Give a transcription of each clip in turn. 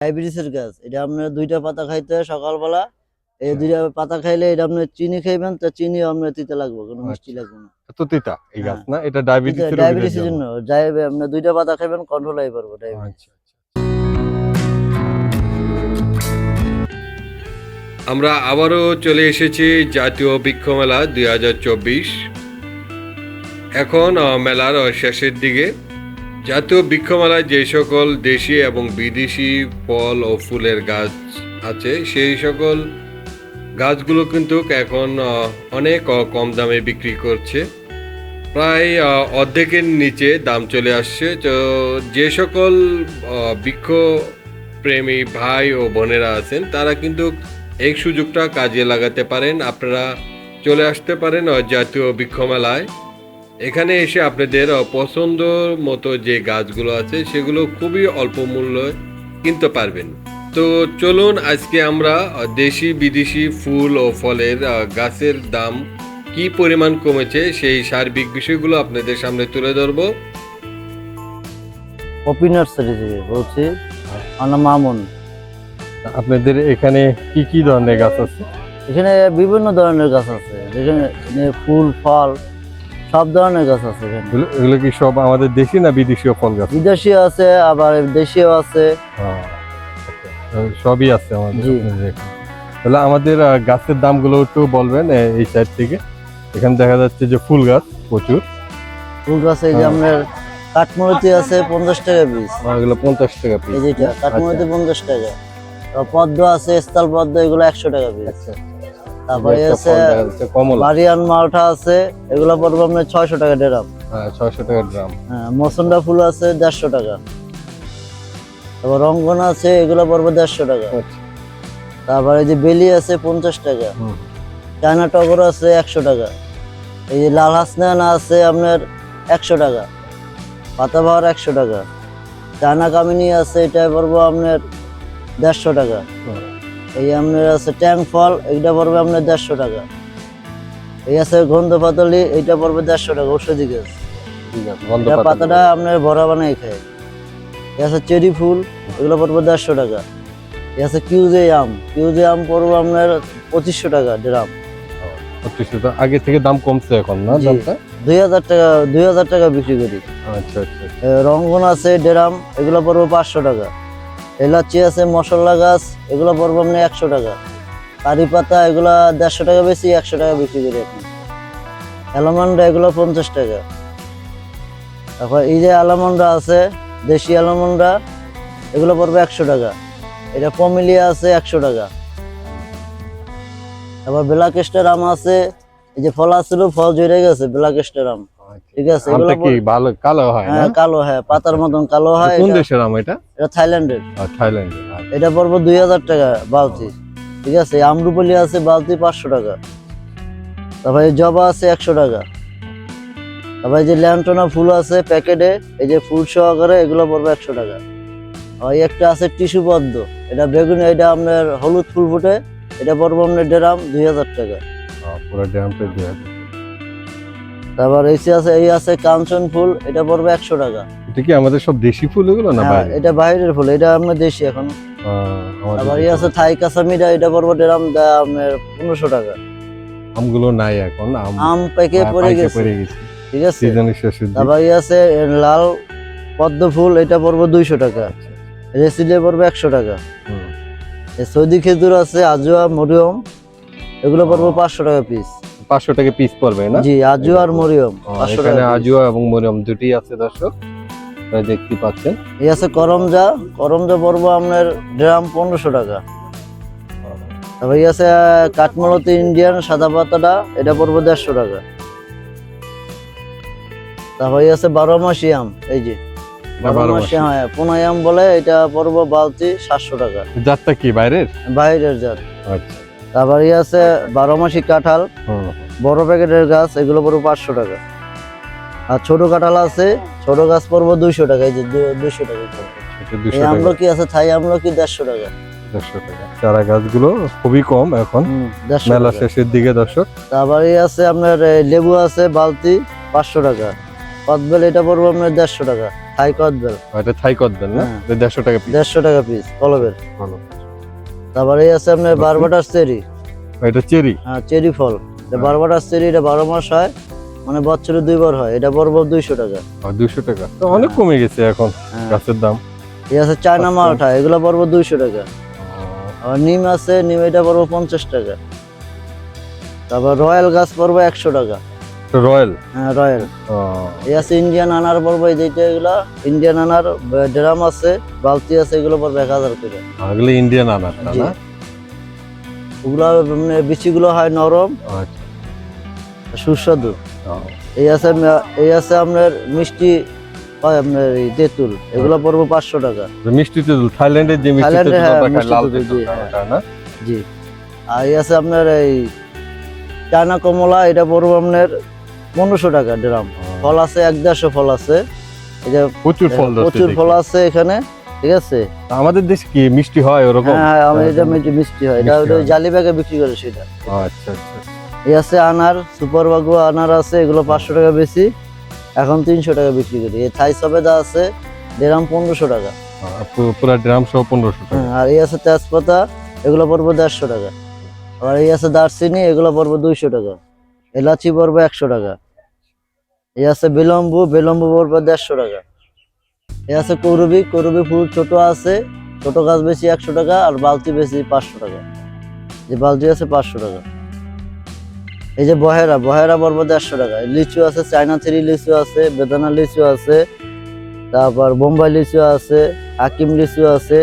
ডায়াবেটিসের গাছ এটা আপনার দুইটা পাতা খাইতে হয় সকালবেলা এই দুইটা পাতা খাইলে এটা আপনার চিনি খাইবেন তো চিনি আপনার তিতে লাগবে কোনো মিষ্টি লাগবে না। এত তিতা? এই গাছ হ্যাঁ। না? এটা ডায়াবেটিসের জন্য। দুইটা পাতা কন্ট্রোল হয়ে পারব ডায়াবেটিস। আচ্ছা আমরা আবারও চলে এসেছি জাতীয় বৃক্ষ মেলা দুই হাজার চব্বিশ। এখন মেলার শেষের দিকে। জাতীয় বৃক্ষমালায় যে সকল দেশি এবং বিদেশি ফল ও ফুলের গাছ আছে, সেই সকল গাছগুলো কিন্তু এখন অনেক কম দামে বিক্রি করছে। প্রায় অর্ধেকের নিচে দাম চলে আসছে। তো যে সকল বৃক্ষ প্রেমী ভাই ও বোনেরা আছেন, তারা কিন্তু এই সুযোগটা কাজে লাগাতে পারেন। আপনারা চলে আসতে পারেন জাতীয় বৃক্ষ মেলায় এখানে এসে আপনাদের পছন্দ মতো যে গাছগুলো আছে সেগুলো খুবই অল্প মূল্যে কিনতে পারবেন। তো চলুন আজকে আমরা দেশি বিদেশি ফুল ও ফলের গাছের দাম কি পরিমাণ কমেছে সেই সার্বিক বিষয়গুলো আপনাদের সামনে তুলে ধরবো। পপি নার্সারি থেকে বলছি আমার মামুন। আপনাদের এখানে কি কি ধরনের গাছ আছে? এখানে বিভিন্ন ধরনের গাছ আছে যেখানে ফুল ফল সব ধরনের গাছ আছে এখানে। এগুলো কি সব আমাদের দেশি না বিদেশিও ফল গাছ? বিদেশি আছে আবার দেশীয় আছে। আচ্ছা। সবই আছে আমাদের। তাহলে আমাদের গাছের দামগুলো একটু বলবেন এই সাইড থেকে। এখানে দেখা যাচ্ছে যে ফুল গাছ প্রচুর। ফুল গাছ এই যে হ্যাঁ। আপনার কাঠমরুতি আছে পঞ্চাশ টাকা পিস এগুলো পঞ্চাশ টাকা এই পিস যেটা কাঠমরুতি পঞ্চাশ টাকা। পদ্ম আছে স্থল পদ্ম এগুলো একশো টাকা পিস তারপরে আছে কমলা। বারিয়ান মালটা আছে এগুলো পড়বে আপনার ছয়শো টাকা ডেরাম। হ্যাঁ ছয়শো টাকা গ্রাম হ্যাঁ মসন্ডা ফুল আছে দেড়শো টাকা। তারপর রঙ্গন আছে এগুলো পড়বে দেড়শো টাকা। আচ্ছা। তারপরে যে বেলি আছে পঞ্চাশ টাকা। চায়না টগর আছে একশো টাকা। এই যে লাল হাসনানা আছে আপনার একশো টাকা। পাতাবাহার একশো টাকা। চায়না কামিনী আছে এটা পড়ব আপনার দেড়শো টাকা। এই আপনার আছে ট্যাং ফল এইটা পড়বে আপনার দেড়শো টাকা। এই আছে গন্ধ পাতলি এইটা পড়বে দেড়শো টাকা ঔষধি গাছ। পাতাটা আপনার ভরা বানাই খায়। এই আছে চেরি ফুল এগুলো পড়বে দেড়শো টাকা। এই আছে কিউজে আম কিউজে আম পড়বে আপনার পঁচিশশো টাকা ড্রাম। পঁচিশশো টাকা। আগে থেকে দাম কমছে এখন না দামটা? দুই হাজার টাকা দুই হাজার টাকা বিক্রি করি। আচ্ছা আচ্ছা রঙ্গন আছে ড্রাম এগুলো পড়বে পাঁচশো টাকা। এলাচি আছে মশলা গাছ, এগুলো পড়বে আপনি একশো টাকা। কারি পাতা, এগুলো দেড়শো টাকা বেশি, একশো টাকা বিক্রি করি এখন। অ্যালামন্ডা, এগুলো পঞ্চাশ টাকা। তারপর এই যে অ্যালামন্ডা আছে, দেশি অ্যালামন্ডা, এগুলো পড়বে একশো টাকা। এটা পমিলিয়া আছে একশো টাকা। তারপর ব্ল্যাক স্টার আম আছে, এই যে ফল আসছিল ফল জড়ে গেছে, ব্ল্যাক স্টার আম। ঠিক আছে এগুলো কি ভালো কালো হয় না? হ্যাঁ কালো হ্যাঁ পাতার মতন কালো হয় কোন দেশের আম এটা? এটা থাইল্যান্ডের। থাইল্যান্ড এটা পড়ব দুই হাজার টাকা বালতি। ঠিক আছে আমরুপলি আছে বালতি পাঁচশো টাকা। তারপরে জবা আছে একশো টাকা। তারপরে যে ল্যান্টনা ফুল আছে প্যাকেটে এই যে ফুল সহকারে এগুলো পড়বে একশো টাকা। আর একটা আছে টিস্যু পদ্ম। এটা বেগুনি এটা আপনার হলুদ ফুল ফুটে। এটা পড়ব আপনার ড্রাম দুই হাজার টাকা। পুরো তারপর এই আছে এই আছে কাঞ্চন ফুল এটা পড়বে একশো টাকা। এটা কি আমাদের সব দেশি ফুল এগুলো না হ্যাঁ, এটা বাইরের ফুল এটা আমরা দেশি এখন। তারপর এই আছে থাই কাসামিরা এটা পড়ব ডেরাম আপনার পনেরোশো টাকা। আমগুলো নাই এখন আম আম পেকে হ্যাঁ, পড়ে গেছে। ঠিক আছে? তারপর এই আছে লাল পদ্ম ফুল এটা পড়ব দুইশো টাকা। রেসিলে পড়বে একশো টাকা। সৌদি খেজুর আছে আজুয়া মরিয়ম এগুলো পড়ব পাঁচশো টাকা পিস পাঁচশো টাকা পিস পড়বে না? জি আজু আর মরিয়ম এখানে। আজুয়া এবং মরিয়ম দুটি আছে দর্শক। দেখতে পাচ্ছেন। এই আছে করমজা। করমজা পড়ব আপনার ড্রাম পনেরোশো টাকা। তারপর এই আছে কাঠমালতি ইন্ডিয়ান সাদা পাতাটা এটা পড়ব দেড়শো টাকা। তারপর এই আছে বারো মাসি আম এই যে। বারো মাসি। হ্যাঁ পোনাই আম বলে এটা পড়ব বালতি সাতশো টাকা। জাতটা কি বাইরের? বাইরের জাত। আচ্ছা। তারপর আছে বারো মাসি কাঁঠাল বড় প্যাকেটের গাছ এগুলো পড়ব পাঁচশো টাকা। আর ছোট কাঁঠাল আছে ছোট গাছ পড়ব দুইশো টাকা এই যে দুইশো টাকা এই আমলকি আছে থাই আমলকি দেড়শো টাকা। দেড়শো টাকা। চারা গাছগুলো খুবই কম এখন। মেলা। শেষের দিকে দর্শক। তারপরে আছে আপনার লেবু আছে বালতি পাঁচশো টাকা। কদবেল এটা পড়ব আপনার দেড়শো টাকা। থাই কদবেল। এটা থাই কদবেন না? হ্যাঁ। দেড়শো টাকা পিস দেড়শো টাকা পিস কলবের ভালো তারপরে আছে আপনার বারবাটার চেরি। এটা চেরি। হ্যাঁ চেরি ফল। এটা হ্যাঁ। বারবাটার চেরি এটা বারো মাস হয় মানে বছরে দুইবার হয়। এটা পড়ব দুইশো টাকা। দুশো টাকা। তো অনেক কমে গেছে এখন হ্যাঁ। গাছের দাম। এই আছে চায়না আচ্ছা। মালটা এগুলো পড়ব দুইশো টাকা। আর নিম আছে নিম এটা পড়ব পঞ্চাশ টাকা। তারপর রয়্যাল গাছ পড়ব একশো টাকা। রয়্যাল? হ্যাঁ রয়্যাল। এই আছে ইন্ডিয়ান আনার পড়ব এই যেটা এগুলা। ইন্ডিয়ান আনার ড্রাম আছে বালতি আছে এগুলো পড়ব এক হাজার করে। এগুলো ইন্ডিয়ান আনারটা জি। না? ওগুলা মানে বিচিগুলো হয় নরম আচ্ছা। সুস্বাদু। এই আছে এই আছে আপনার মিষ্টি হয় আপনার এই তেঁতুল। এগুলো পড়ব পাঁচশো টাকা। মিষ্টি তেঁতুল থাইল্যান্ডের যে মিষ্টি তেঁতুল হ্যাঁ, তেঁতুল, জি, আর এই আছে আপনার এই চায়না কমলা এটা পড়ব আপনার পনেরোশো টাকা ড্রাম। ফল আছে এক দেড়শো ফল আছে। এই যে প্রচুর ফল প্রচুর ফল আছে এখানে ঠিক আছে? আমাদের দেশে কি মিষ্টি হয় ওরকম? হ্যাঁ হ্যাঁ আমি এটা মিষ্টি মিষ্টি হয়। এটা ওই জালি ব্যাগে বিক্রি করে সেটা। আচ্ছা আচ্ছা এই আছে আনার সুপার বাগু আনার আছে এগুলো পাঁচশো টাকা বেশি। এখন তিনশো টাকা বিক্রি করি। এই থাই সবেদা আছে ড্রাম পনেরোশো টাকা। পুরা ড্রাম সহ পনেরোশো টাকা। হ্যাঁ, আর এই আছে তেজপাতা এগুলো পড়ব দেড়শো টাকা। আর এই আছে দারচিনি এগুলো পড়ব দুইশো টাকা। এলাচি পড়ব একশো টাকা। এ আছে বিলম্বু বিলম্বু পড়ব দেড়শো টাকা। এ আছে করবি করবি ফুল ছোট আছে, ছোট গাছ বেশি একশো টাকা আর বালতি বেশি পাঁচশো টাকা। যে বালতি আছে পাঁচশো টাকা। এই যে বহেরা বহেরা পড়ব দেড়শো টাকা। লিচু আছে, চায়না থ্রি লিচু আছে, বেদানা লিচু আছে, তারপর বোম্বাই লিচু আছে, হাকিম লিচু আছে,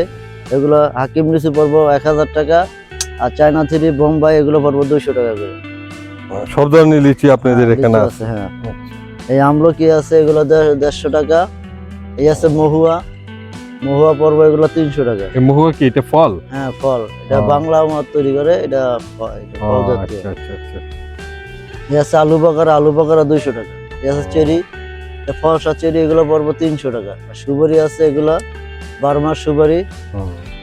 এগুলো হাকিম লিচু পড়ব এক হাজার টাকা আর চায়না থ্রি বোম্বাই এগুলো পড়ব দুইশো টাকা করে। সব ধরনের লিচি আপনাদের হ্যাঁ, এখানে আছে। হ্যাঁ। এই আমলকি আছে এগুলো দেড়শো টাকা। এই আছে মহুয়া। মহুয়া পর্ব এগুলো তিনশো টাকা। এই মহুয়া কি এটা ফল? হ্যাঁ ফল। এটা বাংলা মত তৈরি করে এটা ফল জাতীয়। আচ্ছা আচ্ছা আচ্ছা। এই আছে আলু বাকারা আলু বাকারা দুইশো টাকা। এই আছে চেরি। ফলসা চেরি এগুলো পড়ব তিনশো টাকা। সুপারি আছে এগুলো বারো মাস সুপারি।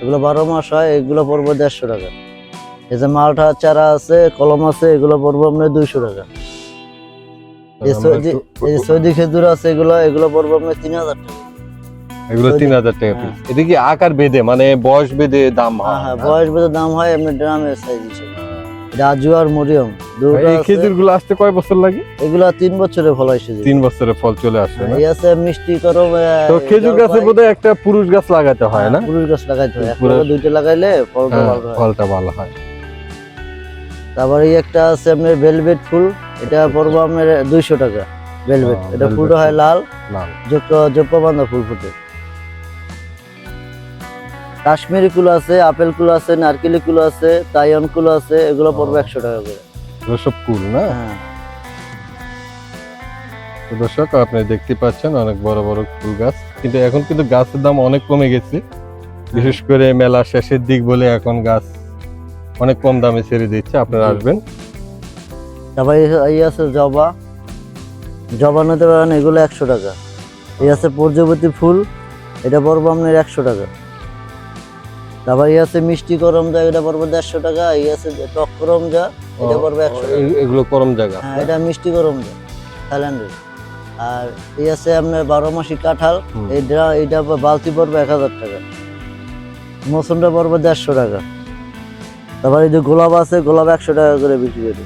এগুলো বারো মাস হয় এগুলো পড়ব দেড়শো টাকা। এই যে মালটা চারা আছে কলম আছে এগুলো পড়ব আপনার দুইশো টাকা। এই সৌদি খেজুর আছে এগুলো এগুলো পড়ব আপনার তিন হাজার টাকা। এগুলো তিন হাজার টাকা হ্যাঁ। পিস এটা কি আকার বেঁধে মানে বয়স বেঁধে দাম হ্যাঁ। হয় বয়স বেঁধে দাম এমনি ড্রামের সাইজ হিসেবে। এটা আর মরিয়ম। এই আছে। গুলো আসতে কয় বছর লাগে? এগুলো তিন বছরে ফল আসে তিন বছরের ফল চলে আসে এই আছে মিষ্টি করম আহ, তো খেজুর গাছে বোধহয় একটা পুরুষ গাছ লাগাতে হয় না? পুরুষ গাছ লাগাইতে হয়। দুইটা লাগাইলে ফলটা ভালো হয়। ফলটা ভালো হয়। তারপরে এই একটা আছে আপনার ভেলভেট ফুল এটা পড়ব আপনার দুইশো টাকা ভেলভেট এটা ফুলটা হয় লাল লাল। জোপ্পা বান্ধা ফুল ফুটে। কাশ্মীরি কুলো আছে আপেল কুলো আছে নারকেলি কুলো আছে তাইয়ন কুলো আছে এগুলো পড়বে একশো টাকা করে। সব কুল না? হ্যাঁ। দর্শক আপনি দেখতে পাচ্ছেন অনেক বড় বড় ফুল গাছ। কিন্তু এখন কিন্তু গাছের দাম অনেক কমে গেছে। বিশেষ করে মেলা শেষের দিক বলে এখন গাছ অনেক কম দামে ছেড়ে দিচ্ছে আপনারা আসবেন। তারপরে এই- আছে জবা। জবা নিতে পারেন এগুলো একশো টাকা। এই আছে প্রজাপতি ফুল এটা পড়ব আপনার একশো টাকা। তারপর এই আছে মিষ্টি করম যা এটা পড়ব দেড়শো টাকা। এই আছে যে টক করমজা এটা পড়বে একশো এগুলো করম জায়গা। হ্যাঁ এটা মিষ্টি করম যা থাইল্যান্ডের আর এই আছে আপনার বারো মাসি কাঁঠাল এটা এইটা এইটা বালতি পড়বে এক হাজার টাকা। মৌসুমটা পড়বে দেড়শো টাকা। তারপর এই যে গোলাপ আছে গোলাপ একশো টাকা করে বিক্রি করি।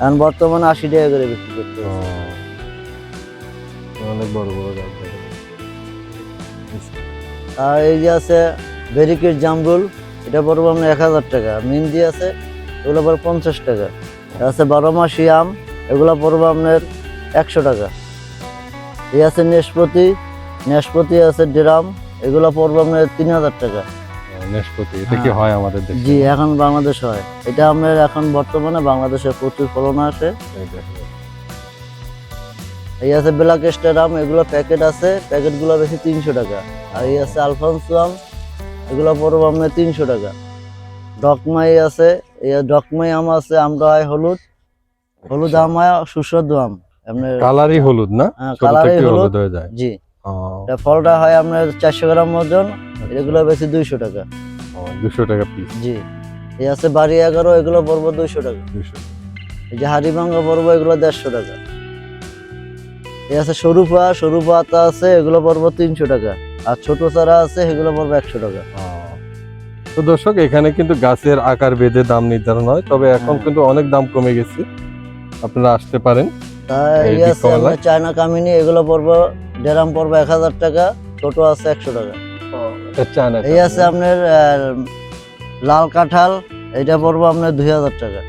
এখন বর্তমানে আশি টাকা করে বিক্রি করতে অনেক বড় বড় গাছ আর এই যে আছে ব্যারিকেড জামরুল এটা পড়ব আপনার এক হাজার টাকা। মিন্দি আছে এগুলো পড়বে পঞ্চাশ টাকা। আছে বারো মাসি আম এগুলো পড়ব আপনার একশো টাকা। এই আছে নেশপতি নেশপতি আছে ড্রাম এগুলো পড়ব আপনার তিন হাজার টাকা। নেশপতি এটা কি হ্যাঁ। হয় আমাদের দেশে? জি এখন বাংলাদেশ হয়। এটা আপনার এখন বর্তমানে বাংলাদেশে প্রচুর ফলন আসে। এই আছে ব্ল্যাক স্টার আম এগুলো প্যাকেট আছে। প্যাকেটগুলো বেশি তিনশো টাকা। আর এই আছে আলফান্সো আম এগুলো পড়ব আপনার তিনশো টাকা। ডকমাই আছে এই ডকমাই আম আছে আমটা হয় হলুদ। হলুদ আম হয় সুস্বাদু আম। কালারই হলুদ না? হ্যাঁ, কালারই। হলুদ হয়ে যায়। জি। ফলটা হয় আপনার চারশো গ্রাম ওজন। এগুলো বেশি দুইশো টাকা। দুশো টাকা পিস জি। এই আছে বাড়ি এগারো এগুলো পড়ব দুইশো টাকা। দুশো এই যে হাড়িভাঙ্গা পড়ব এগুলো দেড়শো টাকা। এই আছে সরু পা সরু পাতা আছে এগুলো পড়ব তিনশো টাকা। আর ছোট চারা আছে এগুলো পড়ব একশো টাকা। তো দর্শক এখানে কিন্তু গাছের আকার বেঁধে দাম নির্ধারণ হয় তবে এখন হ্যাঁ। কিন্তু অনেক দাম কমে গেছে। আপনারা আসতে পারেন। এই এই আছে চায়না কামিনী এগুলো পড়ব ডেরাম পড়ব এক হাজার টাকা ছোট আছে একশো টাকা। এই আছে আপনার লাল কাঁঠাল এটা পড়ব আপনার দুই হাজার টাকা।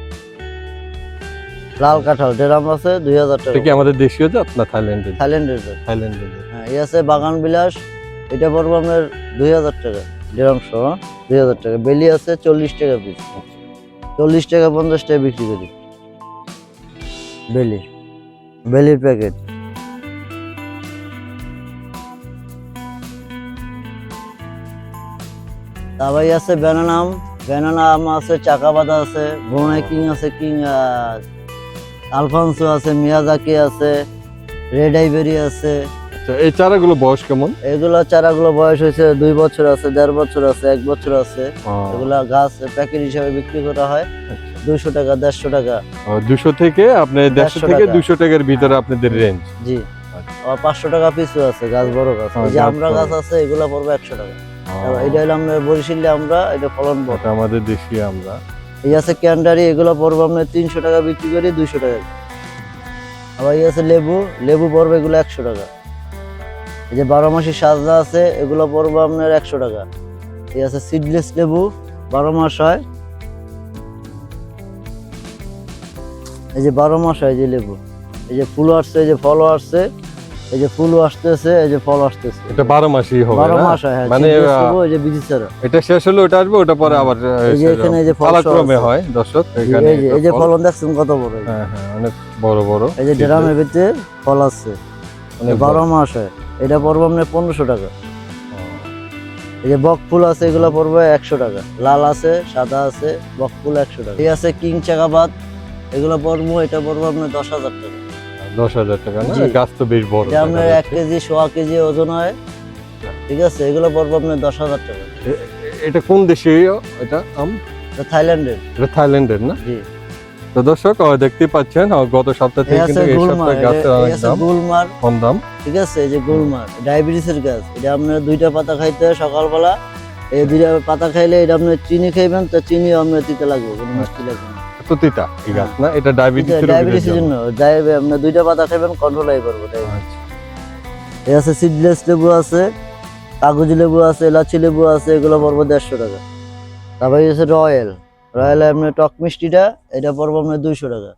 লাল কাঁঠাল ডেরাম আছে দুই হাজার টাকা কি আমাদের দেশীয় জাত না থাইল্যান্ডের থাইল্যান্ডের জাত। থাইল্যান্ডের হ্যাঁ এই আছে বাগান বিলাস এটা পড়ব আপনার দুই হাজার টাকা। ডেরাম সহ দুই হাজার টাকা। বেলি আছে চল্লিশ টাকা পিস চল্লিশ টাকা পঞ্চাশ টাকা বিক্রি করি। বেলি। বেলির প্যাকেট তারপরে আছে ব্যানানাম ব্যানানা আম আছে চাকা বাঁধা আছে ব্রুনাই কিং আছে কিং আলফান্সো আছে মিয়াজাকি আছে রেড আইবেরি আছে। আচ্ছা এই চারাগুলো বয়স কেমন? এগুলো চারাগুলো বয়স হয়েছে দুই বছর আছে দেড় বছর আছে এক বছর আছে। এগুলা গাছ প্যাকেট হিসাবে বিক্রি করা হয় দুইশো টাকা দেড়শো টাকা। দুশো থেকে আপনি দেড়শো থেকে দুশো টাকার ভিতরে আপনাদের রেঞ্জ জি। আবার পাঁচশো টাকা পিছু আছে গাছ বড় গাছ। যে আমরা গাছ আছে এগুলো পড়বে একশো টাকা। এটা হলো আমরা বরিশালে আমরা এটা ফলন বড় আমাদের দেশীয় আমরা। এই আছে ক্যান্ডারি এগুলো পড়বে আপনার তিনশো টাকা বিক্রি করি দুইশো টাকা। আবার এই আছে লেবু লেবু পড়বে এগুলো একশো টাকা। এই যে বারো মাসি সাজা আছে এগুলো পড়বে আপনার একশো টাকা। এই আছে সিডলেস লেবু বারো মাস হয়। এই যে বারো মাস হয় এই যে লেবু। এই যে ফুল আসছে এই যে ফলও আসছে। এই যে ফুলও আসতেছে এই যে ফল আসতেছে। এটা বারো মাসই হবে বারো না? মাস হয় মানে, এই যে বিজি ছাড়া। এটা শেষ হলে ওটা আসবে ওটা পরে আবার এই যে এখানে এই যে ফল আছে। হয় দর্শক এই যে এই যে ফলন দেখছেন কত বড়। হ্যাঁ হ্যাঁ অনেক বড় বড়। এই যে ড্রামের ভিতরে ফল আছে। অনেক বারো মাস হয়। এটা পড়ব আপনার পনেরোশো টাকা। এই যে বক ফুল আছে এগুলো পড়বে একশো টাকা। লাল আছে সাদা আছে বক ফুল একশো টাকা। এই আছে কিং চাকাবাদ। এগুলো পড়ব এটা পড়ব আপনার দশ হাজার টাকা। দশ হাজার টাকা। না গাছ তো বেশ বড় আপনার এক কেজি সোয়া কেজি ওজন হয়। ঠিক আছে এগুলো পড়ব আপনার দশ হাজার টাকা। এটা কোন দেশীয় এটা আম? থাইল্যান্ডের। এটা থাইল্যান্ডের না? জি। তো দর্শক দেখতে পাচ্ছেন গত সপ্তাহ থেকে কিন্তু এই সপ্তাহে গাছের অনেক দাম গুলমার। কম দাম। ঠিক আছে এই যে গুলমার ডায়াবেটিসের গাছ। এটা আপনার দুইটা পাতা খাইতে সকালবেলা। এই দুইটা পাতা খাইলে এটা আপনার চিনি খাইবেন তো চিনি আপনার দিতে লাগবে কোনো মিষ্টি লাগবে তো তিতা এই গাছ না এটা ডায়াবেটিসের ডায়াবেটিসের জন্য ডায়াবে- আপনার দুইটা পাতা খাইবেন কন্ট্রোল পারব আচ্ছা। এই আছে সিডলেস লেবু আছে কাগজি লেবু আছে এলাচি লেবু আছে এগুলো পড়ব দেড়শো টাকা। তারপরে আছে রয়্যাল রয়্যাল আপনার টক মিষ্টিটা এটা পড়ব আপনার দুইশো টাকা।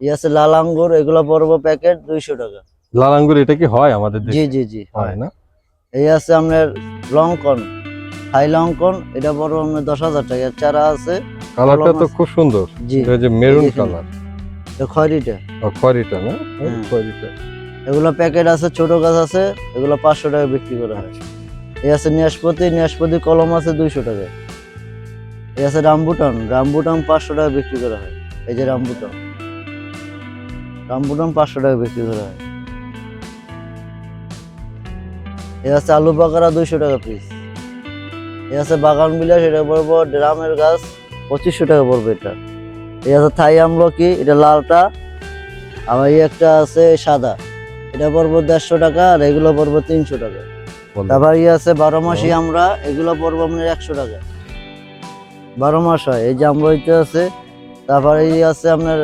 এই আছে লাল আঙ্গুর এগুলো পড়ব প্যাকেট দুইশো টাকা। লাল আঙ্গুর এটা কি হয় আমাদের জি জি জি হয় না? এই আছে আপনার লঙ্কন হাই লঙ্কন এটা পড়ব আপনার দশ হাজার টাকা। চারা আছে কালারটা তো খুব সুন্দর। এটা যে মেরুন। কালার এটা খয়রিটা না? হ্যাঁ। খয়েরিটা এগুলো প্যাকেট আছে ছোট গাছ আছে এগুলো পাঁচশো টাকা বিক্রি করা হয়। এই আছে নিয়াসপতি নিয়াসপতি কলম আছে দুইশো টাকা এই আছে রামবুটান রামবুটান পাঁচশো টাকা বিক্রি করা হয়। এই যে রামবুটান। রামবুটান পাঁচশো টাকা বিক্রি করা হয়। এই আছে আলু বাকারা দুইশো টাকা পিস এই আছে বাগান বিলাস এটা পড়ব ড্রামের গাছ। পঁচিশশো টাকা পড়বে এটা। এই আছে থাই আমলকি এটা লালটা আবার এই একটা আছে সাদা। এটা পড়ব দেড়শো টাকা আর এগুলো পড়ব তিনশো টাকা। তারপর ইয়ে আছে বারো মাসি আমরা এগুলো পড়ব আপনার একশো টাকা। বারো মাস হয় এই যে আমরা আমরাইতে আছে তারপরে এই আছে আপনার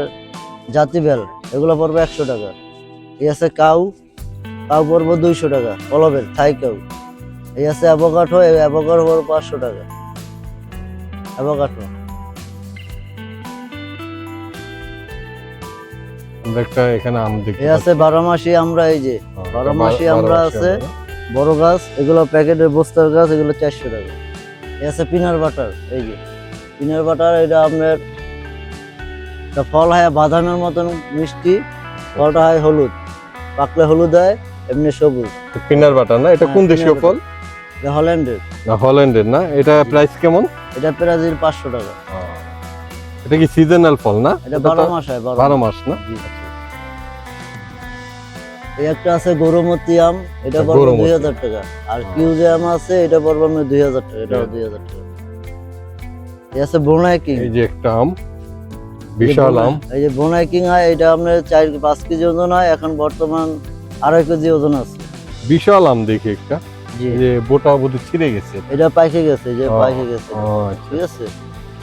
জাতি বেল এগুলো পড়ব একশো টাকা। এই আছে কাউ কাউ পড়ব দুইশো টাকা কলবের থাই কাউ। এই আছে অ্যাভোকাঠো অ্যাভোকাঠো পড়ব পাঁচশো টাকা। অ্যাভোকাঠো আমরা একটা এখানে আম দেখতে এই আছে বারো মাসি আমরা এই যে পাচ্ছি। বারো মাসি আমরা আছে। বড় গাছ এগুলো প্যাকেটের বস্তার গাছ এগুলো চারশো টাকা। এই আছে পিনার বাটার এই যে। পিনার বাটার এটা আপনার এটা ফল হয় বাদামের মতন মিষ্টি ফলটা হয় হলুদ। পাকলে হলুদ হয় এমনি সবুজ। পিনার বাটার না? এটা হ্যাঁ, কোন দেশীয়। ফল? হল্যান্ডের। না হল্যান্ডের না? এটা প্রাইস কেমন? এটা প্রায় পাঁচশো টাকা। এটা কি সিজনাল ফল না? এটা এটা বারো তো মাস হয় বারো বারো মাস। মাস না? এই একটা আছে গরুমতি আম এটা পড়বে হাজার টাকা। আর হ্যাঁ। কিউজে আম আছে এটা পড়বে দুই হাজার টাকা হ্যাঁ। টাকা। এই আছে বোনাই কিং। এই যে একটা আম বিশাল আম। এই যে বোনাই কিং হয় এটা আপনার কেজি ওজন হয় এখন বর্তমান আড়াই কেজি ওজন আছে। বিশাল আম দেখি একটা। যে বোটা বোধহয় ছিঁড়ে গেছে। এটা পাইকে গেছে যে পাইকে গেছে। আচ্ছা। ঠিক আছে?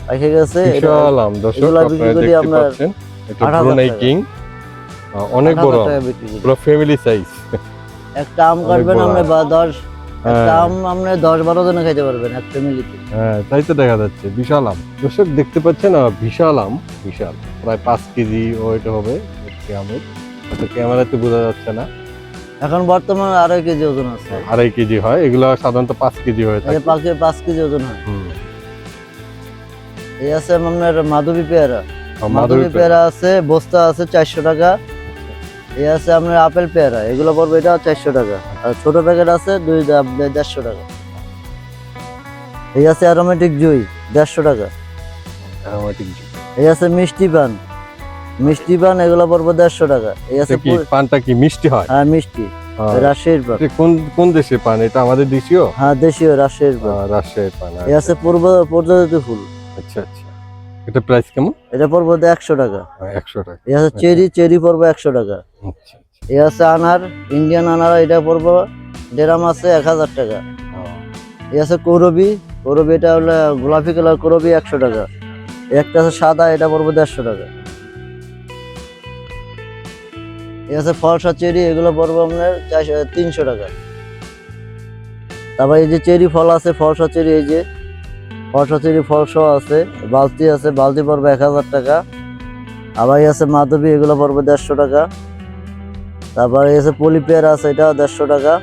পাইকে গেছে এটা বিশাল আম দর্শক আপনারা দেখতে পাচ্ছেন এটা ব্রুনাই কিং অনেক বড়। পুরো ফ্যামিলি সাইজ একটা আম কাটবেন আপনি বা দশ একটা হ্যাঁ। আম আপনি দশ বারো জনে খাইতে পারবেন এক ফ্যামিলিতে হ্যাঁ তাই তো দেখা যাচ্ছে বিশাল আম। দর্শক দেখতে পাচ্ছেন বিশাল আম বিশাল। প্রায় পাঁচ কেজি ওইটা হবে আমের। হয়তো ক্যামেরাতে বোঝা যাচ্ছে না। এখন বর্তমানে আড়াই কেজি ওজন আছে। আড়াই কেজি হয় এগুলো সাধারণত পাঁচ কেজি হয়ে থাকে। পাঁচ কেজি ওজন হয়। এই আছে আপনার মাধবী পেয়ারা। মাধবী পেয়ারা। আছে বস্তা আছে চারশো টাকা। এই আছে আপনার আপেল পেয়ারা এগুলো পড়বে এটা চারশো টাকা। আর ছোট প্যাকেট আছে দুই দেড়শো টাকা। এই আছে অ্যারোমেটিক জুই দেড়শো টাকা। এই আছে মিষ্টি পান মিষ্টি পান এগুলো পড়বে দেড়শো টাকা। এই আছে পানটা কি মিষ্টি হয়? হ্যাঁ মিষ্টি। আহ, পান। কোন কোন দেশে পান? এটা আমাদের দেশীয়? হ্যাঁ দেশীয় রাজশাহীর পান। পান এই আছে পূর্ব পর্যটক ফুল। আচ্ছা আচ্ছা। এটা প্রাইস কেমন? এটা পড়বে একশো টাকা। একশো টাকা। এই আছে চেরি চেরি পড়বে একশো টাকা। আচ্ছা এই আছে আনার ইন্ডিয়ান আনার এটা পড়ব ডেরাম আছে এক হাজার টাকা। এই আছে করবি করবি এটা হলো গোলাপি কালার করবি একশো টাকা। একটা আছে সাদা এটা পড়ব দেড়শো টাকা। এই আছে ফলসা চেরি এগুলো পড়ব আপনার চারশো তিনশো টাকা। তারপর এই যে চেরি ফল আছে ফলসা চেরি এই যে ফলসা ফলসহ ফলসা আছে, বালতি আছে, বালতি পড়বে এক হাজার টাকা। আবার আছে মাধবী, এগুলো পড়বে দেড়শো টাকা। তারপর আছে পলি পেয়ারা আছে, এটাও দেড়শো টাকা।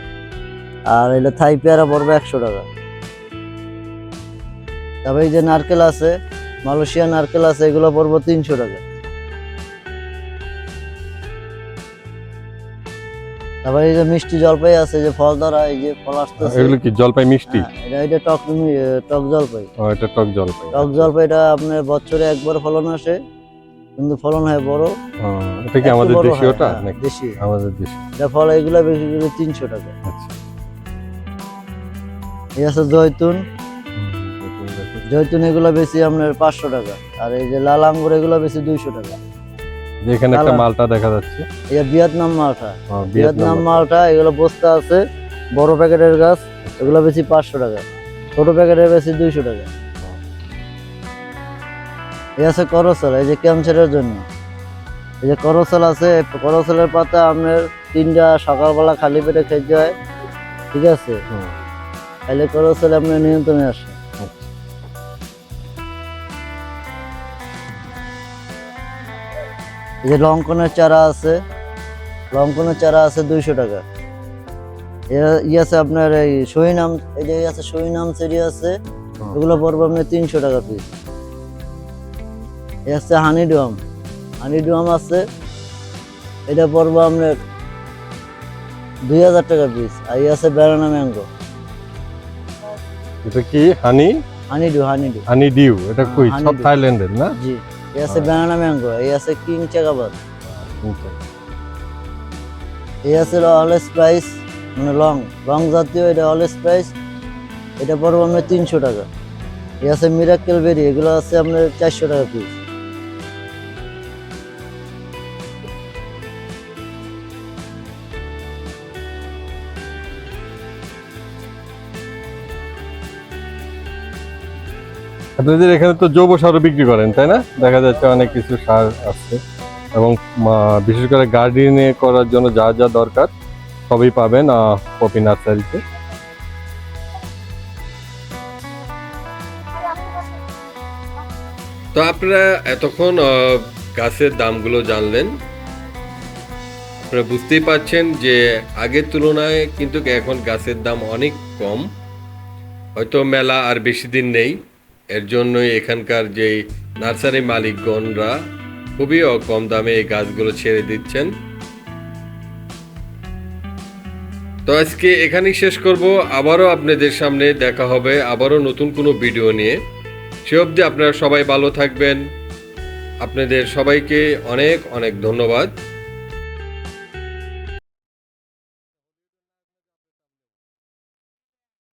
আর এটা থাই পেয়ারা পড়বে একশো টাকা। তারপর এই যে নারকেল আছে মালয়েশিয়া নারকেল আছে, এগুলো পড়ব তিনশো টাকা। তারপরে এই যে মিষ্টি জলপাই আছে যে ফল ধরা এই যে ফল আসতেছে। এগুলো কি জলপাই মিষ্টি? হ্যাঁ, এটা এটা টক টক জলপাই। ও, এটা টক জলপাই। টক জলপাইটা আপনার বছরে একবার ফলন আসে কিন্তু ফলন হয় বড়। এটা কি আমাদের হয়, দেশীয়টা নাকি দেশি আমাদের দেশি এটা ফল এগুলো বিক্রি করে তিনশো টাকা। আচ্ছা। এই আছে জয়তুন। জয়তুন এগুলো বেশি আপনার পাঁচশো টাকা আর এই যে লাল আঙ্গুর এগুলো বেশি দুইশো টাকা। যে এখানে একটা মালটা দেখা যাচ্ছে। যে ভিয়েতনাম মালটা। ভিয়েতনাম মালটা এগুলো বস্তা আছে বড় প্যাকেটের গাছ এগুলো বেশি পাঁচশো টাকা। ছোট প্যাকেটের বেশি দুইশো টাকা। এই আছে করসল এই যে ক্যান্সারের জন্য। এই যে করসল আছে করসলের পাতা আপনার তিনটা সকালবেলা খালি পেটে খেতে হয়। ঠিক আছে। তাহলে করসল আপনার নিয়ন্ত্রণে আসে এই যে লঙ্কনের চারা আছে লঙ্কনের চারা আছে দুইশো টাকা। ই আছে আপনার এই সহিনাম এই যে আছে সহিনাম সেরি আছে এগুলো পড়বে আপনার তিনশো টাকা পিস এই আছে হানি ডোয়াম। হানি ডোয়াম আছে এটা পড়বে আপনার দুই হাজার টাকা পিস আর ই আছে ব্যানানা ম্যাঙ্গো। এটা কি honey? Honey dew honey dew. Honey dew এটা হ্যাঁ, কই সব থাইল্যান্ডের না? জি। এই আছে। ব্যানানা ম্যাঙ্গো এই আছে কিং চাকাবাদ। এই আছে অলেস প্রাইস মানে লং লং জাতীয় এটা অলেস প্রাইস এটা পড়ব আপনার তিনশো টাকা এই আছে মিরাক্কেল বেরি এগুলো আছে আপনার চারশো টাকা পিস আপনাদের এখানে তো জৈব সারও বিক্রি করেন, তাই না? দেখা যাচ্ছে অনেক কিছু সার আছে। এবং বিশেষ করে গার্ডেনে করার জন্য যা যা দরকার, সবই পাবেন পপি নার্সারিতে। তো আপনারা এতক্ষণ গাছের দামগুলো জানলেন। আপনারা বুঝতেই পারছেন যে আগের তুলনায় কিন্তু এখন গাছের দাম অনেক কম। হয়তো মেলা আর বেশি দিন নেই। এর জন্যই এখানকার যেই নার্সারি মালিকগণরা খুবই কম দামে এই গাছগুলো ছেড়ে দিচ্ছেন। তো আজকে এখানেই শেষ করব। আবারও আপনাদের সামনে দেখা হবে। আবারও নতুন কোনো ভিডিও নিয়ে। সে অবধি আপনারা সবাই ভালো থাকবেন। আপনাদের সবাইকে অনেক অনেক ধন্যবাদ।